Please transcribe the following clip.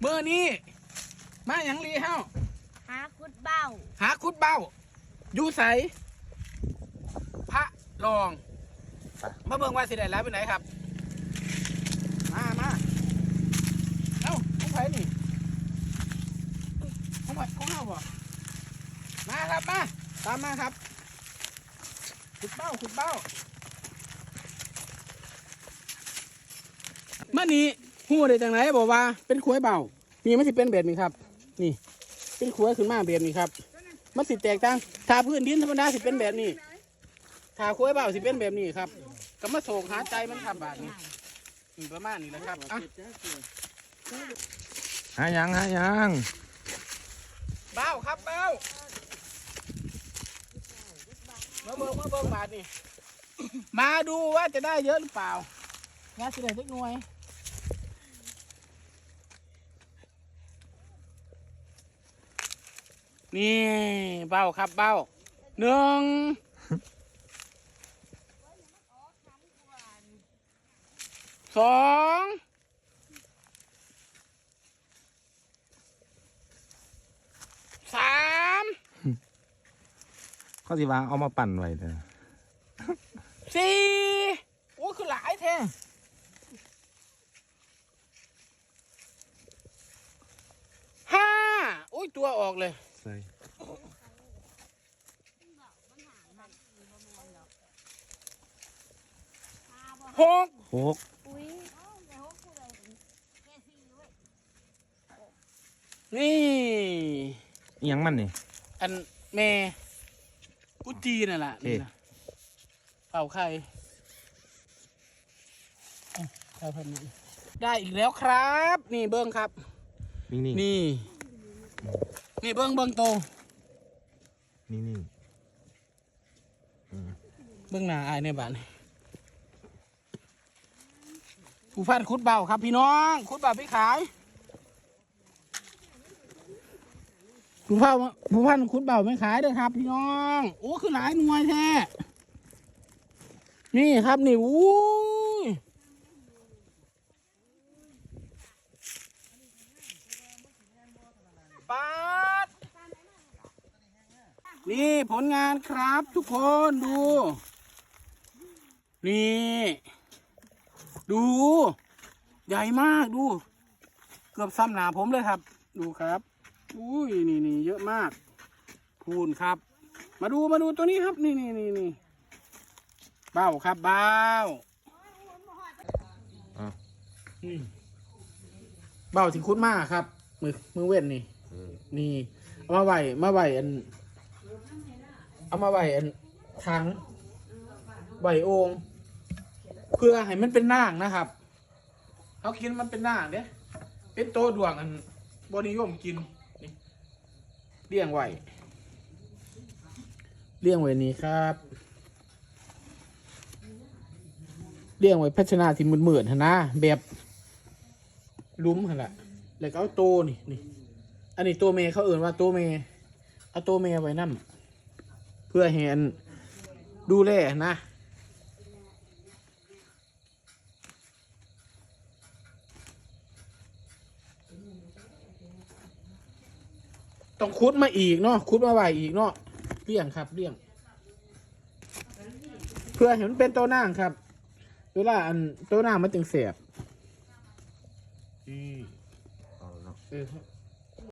เมื่อนี้ มาหยังลีเฮาหาคุดเบ้า หาคุดเบ้าอยู่ใสพระรองมาเบิ่งว่าสิได้แล้วไปไหนครับ มามาเอ้าของไผนี่ของไผของเฮาบ่มาครับมาตามมาครับขุดเบ้าขุดเบ้าเมื่อนี้ หูได้จังไหนบอกว่าเป็นขวยเบานี่มันสิเป็นแบบนี้ครับ นี่ เป็นขวยขึ้นมาแบบนี้ครับ มันสิแตกต่างถ้าพื้นดินธรรมดาสิเป็นแบบนี้ถ้าขวยเบาสิเป็นแบบนี้ครับก็มาโศกหาใจมันครับบาดนี้อืมประมาณนี้แหละครับอะหายังหายังเบ้าครับเบ้ามาเบิ่งมาเบิ่งบาดนี่มาดูว่าจะได้เยอะหรือเปล่างานสิได้สักหน่วย นี่เบ้าครับเบ้าหนึ่งสองสามเขาสิว่าเอามาปั่นไว้เด้อสี่โอ้คือหลายแท้ห้าอุ้ยตัวออกเลย ใส่หกหกอุ้ยนี่อิหยังมันนี่อันแม่กุจีนั่นแหละโอเคนี่นะเป่าไข่อะไข่พันนี้ได้อีกแล้วครับ นี่เบิ้งครับ นิ่งๆ นี่ นี่เบิ้งเบิ้งโตนิ่งเบื้องหน้าอายในบ้านผู้พันคุดเบาครับพี่น้อง คุดเบาไปขายผู้พันผู้พันคุดเบาไม่ขายเด้อครับ พี่น้อง โอ้คือหลายหน่วยแท้ นี่ครับนี่อู้ยปัด นี่ผลงานครับทุกคนดู นี่ ดู ใหญ่มากดู เกือบซ้ำหนาผมเลยครับ ดูครับ อุ้ยนี่นี่เยอะมากพูนครับ มาดูมาดูตัวนี้ครับนี่นี่นี่นี่เบ้าครับเบ้าๆอะนี่เบ้าที่คุดมากครับ มือมือเว้นนี่นี่เอามาไหวมาไหวอัน เอามาไหวอันถังไหวโองเพื่อให้มันเป็นนางนะครับเขากินมันเป็นนางเด้เป็นโตดวงอันบนิยมกินเลี้ยงไว้เลี้ยงไว้นี่ครับเลี้ยงไว้พัฒนาที่มืดๆนะแบบลุ้มหันละแล้วก็เอาโตนี่นี่ อันนี้ตัวเมย์เขาเอื่นว่าตัวเมย์เอาตัวเมย์ไว้นั่เพื่อเห็นดูแลนะต้องคุดมาอีกเนาะคุดมาไว้อีกเนาะเลี่ยงครับเลี่ยง เพื่อเห็นมันเป็นตัวหน้างครับเวลาอันตัวหน้างมันจึงเสียบอืมเอาเนาะเออ